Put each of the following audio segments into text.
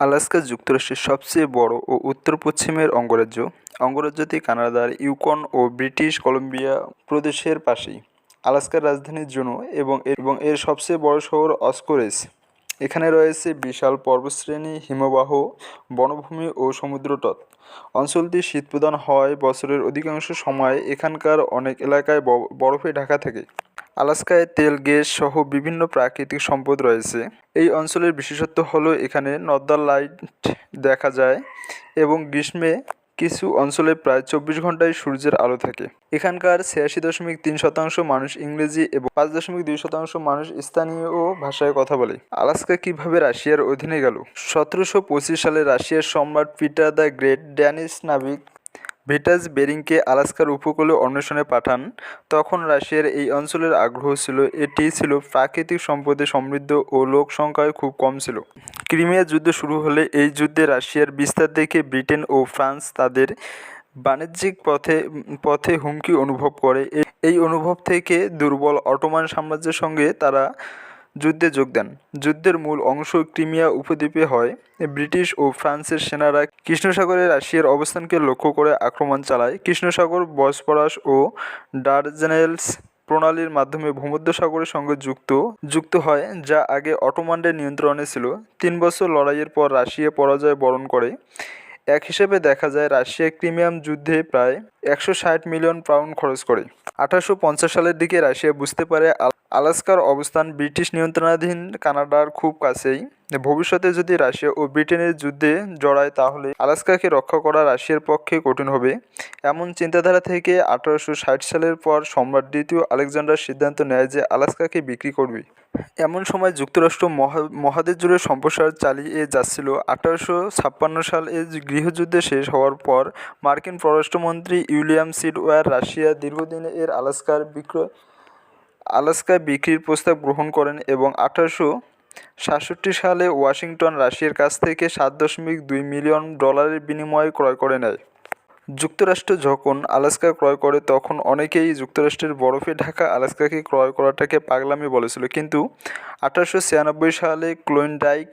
Alaska যুক্তরাষ্ট্রের সবচেয়ে বড় ও উত্তর-পশ্চিমের অঙ্গরাজ্য। অঙ্গরাজ্যটি কানাডার ইউকন ও ব্রিটিশ কলম্বিয়া প্রদেশের পাশেই। আলাস্কার রাজধানী জুনো এবং এবং এর সবচেয়ে বড় শহর অসকোরেজ। এখানে রয়েছে বিশাল পর্বতশ্রেণী, হিমবাহ, বনভূমি ও সমুদ্রতট। অঞ্চলটি শীতপ্রধান হয় বছরের অধিকাংশ সময় এখানকার অনেক এলাকায় বরফে ঢাকা থাকে। আলাস্কায় তেল, গ্যাস সহ বিভিন্ন প্রাকৃতিক সম্পদ রয়েছে। এই অঞ্চলের বিশেষত্ব হল এখানে নর্দার্ন লাইট দেখা যায় এবং গ্রীষ্মে কিছু অঞ্চলে প্রায় চব্বিশ ঘন্টায় সূর্যের আলো থাকে। এখানকার ছিয়াশি দশমিক তিন শতাংশ মানুষ ইংরেজি এবং পাঁচ দশমিক দুই শতাংশ মানুষ স্থানীয় ভাষায় কথা বলে। আলাস্কা কীভাবে রাশিয়ার অধীনে গেল? সতেরোশো পঁচিশ সালে রাশিয়ার সম্রাট পিটার দ্য গ্রেট ড্যানিশ নাবিক ভিটাস বেরিংকে আলাস্কার উপকূলে অন্বেষণে পাঠান। তখন রাশিয়ার এই অঞ্চলের আগ্রহ ছিল, এটি ছিল প্রাকৃতিক সম্পদে সমৃদ্ধ ও লোক সংখ্যায় খুব কম ছিল। ক্রিমিয়া যুদ্ধ শুরু হলে এই যুদ্ধে রাশিয়ার বিস্তার দেখে ব্রিটেন ও ফ্রান্স তাদের বাণিজ্যিক পথে হুমকি অনুভব করে। এই অনুভব থেকে দুর্বল অটোমান সাম্রাজ্যের সঙ্গে তারা যুদ্ধে যোগ দেন। যুদ্ধের মূল অংশ ক্রিমিয়া উপদ্বীপে হয়। ব্রিটিশ ও ফ্রান্সের সেনারা কৃষ্ণ সাগরে রাশিয়ার অবস্থানকে লক্ষ্য করে আক্রমণ চালায়। কৃষ্ণসাগর, বসপরাস ও ডারডেনেলস প্রণালীর মাধ্যমে ভূমধ্যসাগরের সঙ্গে যুক্ত যুক্ত হয়, যা আগে অটোমানদের নিয়ন্ত্রণে ছিল। তিন বছর লড়াইয়ের পর রাশিয়া পরাজয় বরণ করে। এক হিসেবে দেখা যায়, রাশিয়া ক্রিমিয়াম যুদ্ধে প্রায় একশো ষাট মিলিয়ন পাউন্ড খরচ করে। আঠারোশো পঞ্চাশ সালের দিকে রাশিয়া বুঝতে পারে আলাস্কার অবস্থান ব্রিটিশ নিয়ন্ত্রণাধীন কানাডার খুব কাছেই। ভবিষ্যতে যদি রাশিয়া ও ব্রিটেনের যুদ্ধে জড়ায়, তাহলে আলাস্কাকে রক্ষা করা রাশিয়ার পক্ষে কঠিন হবে। এমন চিন্তাধারা থেকে আঠারোশো ষাট সালের পর সম্রাট দ্বিতীয় আলেকজান্ডার সিদ্ধান্ত নেয় যে আলাস্কাকে বিক্রি করবে। এমন সময় যুক্তরাষ্ট্র মহাদেশ জুড়ে সম্প্রসার চালিয়ে যাচ্ছিল। আঠারোশো ছাপ্পান্ন সালে গৃহযুদ্ধে শেষ হওয়ার পর মার্কিন পররাষ্ট্রমন্ত্রী উইলিয়াম সিডওয়ার রাশিয়া দীর্ঘদিনের আলাস্কা বিক্রির প্রস্তাব গ্রহণ করেন এবং আঠারোশো সাতষট্টি সালে ওয়াশিংটন রাশিয়ার কাছ থেকে সাত দশমিক দুই মিলিয়ন ডলারের বিনিময়ে ক্রয় করে নেয়। যুক্তরাষ্ট্র যখন আলাস্কা ক্রয় করে, তখন অনেকেই যুক্তরাষ্ট্রের বরফে ঢাকা আলাস্কাকে ক্রয় করাটাকে পাগলামি বলেছিল কিন্তু আঠারোশো ছিয়ানব্বই সালে ক্লোন্ডাইক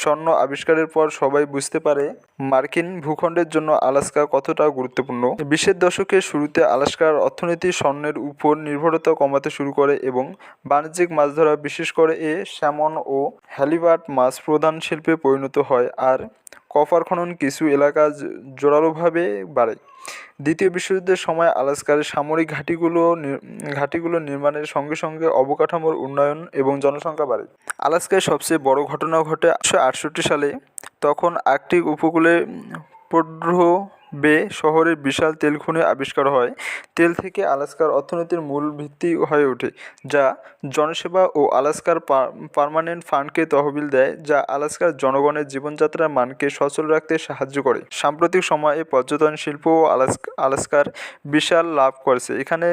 স্বর্ণ আবিষ্কারের পর সবাই বুঝতে পারে মার্কিন ভূখণ্ডের জন্য আলাস্কা কতটা গুরুত্বপূর্ণ। বিশের দশকের শুরুতে আলাস্কার অর্থনীতি স্বর্ণের উপর নির্ভরতা কমাতে শুরু করে এবং বাণিজ্যিক মাছ ধরা, বিশেষ করে এ স্যামন ও হ্যালিবার্ট মাছ প্রধান শিল্পে পরিণত হয়, আর কপার খনন কিছু এলাকা জোরালোভাবে বাড়ে। দ্বিতীয় বিশ্বযুদ্ধের সময় আলাস্কার সামরিক ঘাঁটিগুলো ঘাঁটিগুলো নির্মাণের সঙ্গে সঙ্গে অবকাঠামোর উন্নয়ন এবং জনসংখ্যা বাড়ে। আলাস্কায় সবচেয়ে বড় ঘটনা ঘটে আটশো আটষট্টি সালে, তখন আর্কটিক উপকূলে পোর্টরো বে শহরে বিশাল তেল খনি আবিষ্কার হয়। তেল থেকে আলাস্কার অর্থনীতির মূল ভিত্তি হয়ে ওঠে, যা জনসেবা ও আলাস্কার পার্মানেন্ট ফান্ডকে তহবিল দেয়, যা আলাস্কার জনগণের জীবনযাত্রার মানকে সচল রাখতে সাহায্য করে। সাম্প্রতিক সময়ে পর্যটন শিল্পও আলাস্কার বিশাল লাভ করেছে। এখানে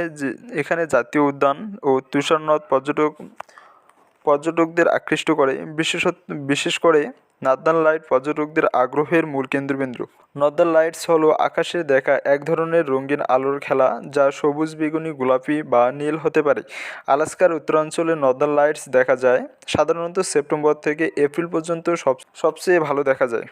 এখানে জাতীয় উদ্যান ও তুষার পর্যটক, পর্যটকদের আকৃষ্ট করে। বিশেষত, বিশেষ করে নর্দার্ন লাইট পর্যটকদের আগ্রহের মূল কেন্দ্রবিন্দু। নর্দার্ন লাইটস হলো আকাশে দেখা এক ধরনের রঙিন আলোর খেলা যা সবুজ, বেগুনি, গোলাপি বা নীল হতে পারে। আলাস্কার উত্তরাঞ্চলে নর্দার্ন লাইটস দেখা যায় সাধারণত সেপ্টেম্বর থেকে এপ্রিল পর্যন্ত সব সবচেয়ে ভালো দেখা যায়।